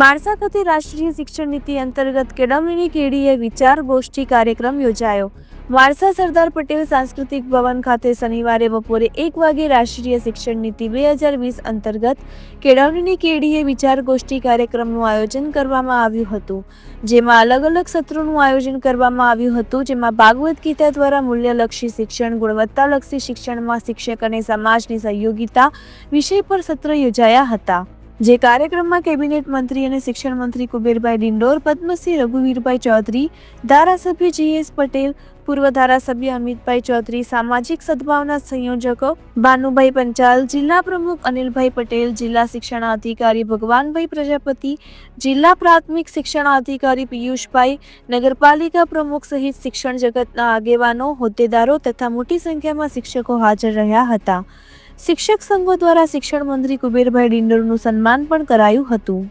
માણસા ખાતે રાષ્ટ્રીય શિક્ષણ નીતિ અંતર્ગત કેળવણીની કેડીએ વિચાર ગોષ્ઠી કાર્યક્રમ યોજાયો. માણસા સરદાર પટેલ સાંસ્કૃતિક ભવન ખાતે શનિવારે બપોરે એક વાગે રાષ્ટ્રીય શિક્ષણ નીતિ બે હજાર વીસ અંતર્ગત કેળવણીની કેડીએ વિચાર ગોષ્ઠી કાર્યક્રમનું આયોજન કરવામાં આવ્યું હતું. જેમાં અલગ અલગ સત્રોનું આયોજન કરવામાં આવ્યું હતું, જેમાં ભાગવત ગીતા દ્વારા મૂલ્યલક્ષી શિક્ષણ, ગુણવત્તાલક્ષી શિક્ષણમાં શિક્ષક અને સમાજની સહયોગિતા વિષય પર સત્ર યોજાયા હતા. જે કાર્યક્રમમાં કેબિનેટ મંત્રી અને શિક્ષણ મંત્રી કુબેરભાઈ ડિંડોર, પદ્મશ્રી રઘુવીરભાઈ ચૌધરી, ધારાસભ્ય જીએસ પટેલ, પૂર્વ ધારાસભ્ય અમિતભાઈ ચૌધરી, સામાજિક સદભાવના સંયોજકો ભાનુભાઈ પંચાલ, જિલ્લા પ્રમુખ અનિલભાઈ પટેલ, જિલ્લા શિક્ષણાધિકારી ભગવાનભાઈ પ્રજાપતિ, જિલ્લા પ્રાથમિક શિક્ષણાધિકારી પિયુષભાઈ, નગરપાલિકા પ્રમુખ સહિત શિક્ષણ જગતના આગેવાનો, હોદ્દેદારો તથા મોટી સંખ્યામાં શિક્ષકો હાજર રહ્યા હતા. શિક્ષક સંઘો દ્વારા શિક્ષણ મંત્રી કુબેરભાઈ ડિંડોરનું સન્માન પણ કરાયું હતું.